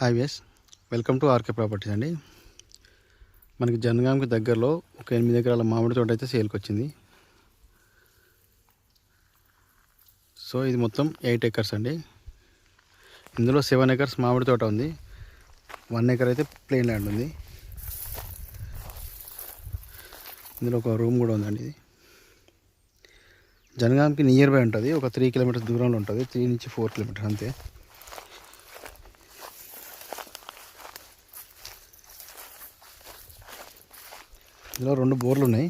Hi వేస్ welcome to RK properties అండి. మనకి జనగాంకి దగ్గరలో ఒక ఎనిమిది ఎకరాల మామిడి తోట అయితే సేల్కి వచ్చింది. సో ఇది మొత్తం ఎయిట్ ఎకర్స్ అండి. ఇందులో సెవెన్ ఎకర్స్ మామిడి తోట ఉంది. వన్ ఎకర్ అయితే ప్లెయిన్ ల్యాండ్ ఉంది. ఇందులో ఒక రూమ్ కూడా ఉందండి ఇది. జనగాంకి నియర్ బై ఉంటుంది. ఒక త్రీ కిలోమీటర్స్ దూరంలో ఉంటుంది. త్రీ నుంచి ఫోర్ కిలోమీటర్స్ అంతే. ఇందులో రెండు బోర్లు ఉన్నాయి.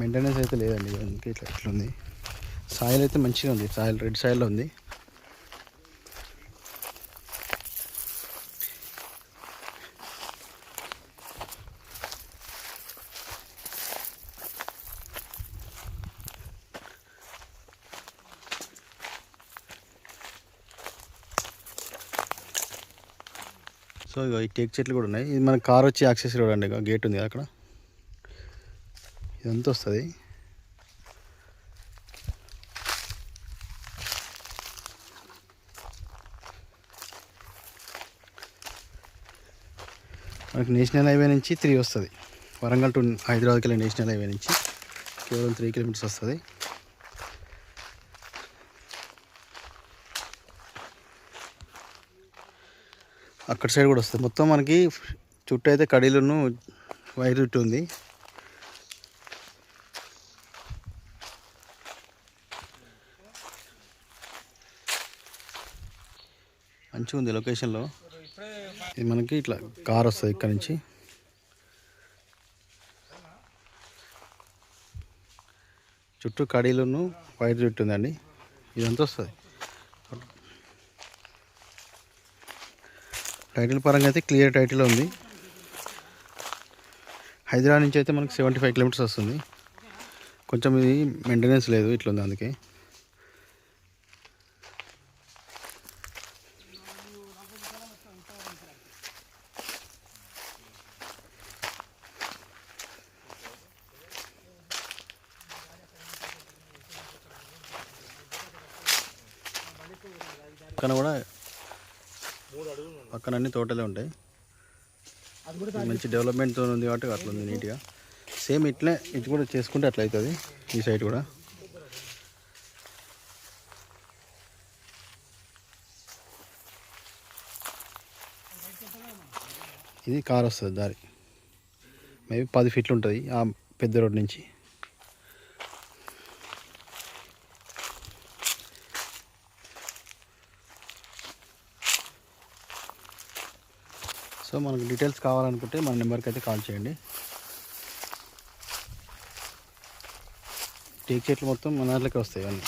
మెయింటెనెన్స్ అయితే లేదండి అందుకే ఇట్లా ఇట్లా ఉంది సాయిల్ అయితే మంచిగా ఉంది సాయిల్ రెడ్ సాయిల్లో ఉంది. సో ఇక ఈ టేక్ చెట్లు కూడా ఉన్నాయి. ఇది మన కార్ వచ్చి యాక్సెస్ రోడ్ అండి గేట్ ఉంది అక్కడ. ఇదంతా వస్తుంది. మనకి నేషనల్ హైవే నుంచి త్రీ వస్తుంది. వరంగల్ టు హైదరాబాద్కి వెళ్ళే నేషనల్ హైవే నుంచి కేవలం త్రీ కిలోమీటర్స్ వస్తుంది. అక్కడ సైడ్ కూడా వస్తుంది మొత్తం మనకి చుట్టూ అయితే కడీలను వైర్ చుట్టూ ఉంది. మంచిగా ఉంది లొకేషన్లో ఇది మనకి ఇట్లా కార్ వస్తుంది ఇక్కడ నుంచి. చుట్టూ కడీలను వైర్ చుట్టుందండి ఇదంతా వస్తుంది. టైటిల్ పరంగా అయితే క్లియర్ టైటిల్ ఉంది. హైదరాబాద్ నుంచి అయితే మనకి సెవెంటీ ఫైవ్ కిలోమీటర్స్ వస్తుంది. కొంచెం ఇది మెయింటెనెన్స్ లేదు ఇట్లా ఉంది అందుకే. పక్కన కూడా పక్కన అన్ని తోటలే ఉంటాయి. మంచి డెవలప్మెంట్తో ఉంది కాబట్టి అట్లా ఉంది నీట్గా సేమ్ ఇట్లే ఇది కూడా చేసుకుంటే అట్లా అవుతుంది. ఈ సైడ్ కూడా. ఇది కార్ వస్తుంది దారి. మేబీ పది ఫీట్లు ఉంటుంది ఆ పెద్ద రోడ్ నుంచి. సో మనకు డీటెయిల్స్ కావాలనుకుంటే మన నెంబర్కి అయితే కాల్ చేయండి. టేక్ చెట్లు మొత్తం మన దాంట్లోకి వస్తాయి అన్నీ